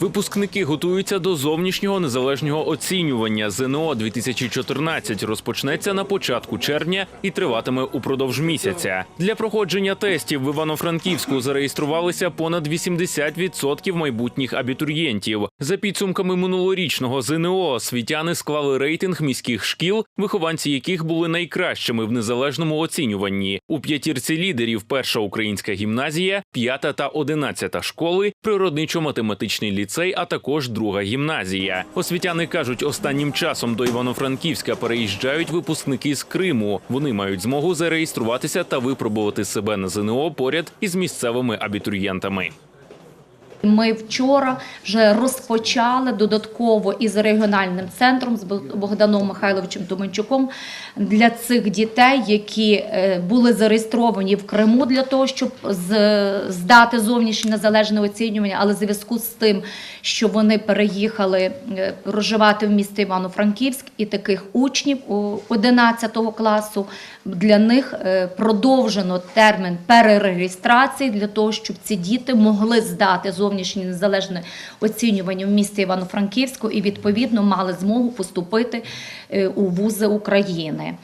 Випускники готуються до зовнішнього незалежного оцінювання. ЗНО 2014 розпочнеться на початку червня і триватиме упродовж місяця. Для проходження тестів в Івано-Франківську зареєструвалися понад 80% майбутніх абітурієнтів. За підсумками минулорічного ЗНО освітяни склали рейтинг міських шкіл, вихованці яких були найкращими в незалежному оцінюванні. У п'ятірці лідерів перша українська гімназія, п'ята та одинадцята школи, природничо-математичний ліцей, а також друга гімназія. Освітяни кажуть, останнім часом до Івано-Франківська переїжджають випускники з Криму. Вони мають змогу зареєструватися та випробувати себе на ЗНО поряд із місцевими абітурієнтами. Ми вчора вже розпочали додатково із регіональним центром з Богданом Михайловичем Доменчуком для цих дітей, які е, були зареєстровані в Криму для того, щоб здати зовнішнє незалежне оцінювання, але в зв'язку з тим, що вони переїхали е, проживати в місті Івано-Франківськ, і таких учнів 11 класу для них е, продовжено термін перереєстрації для того, щоб ці діти могли здати зовнішнє незалежне оцінювання в місті Івано-Франківську і відповідно мали змогу поступити е, у вузи України.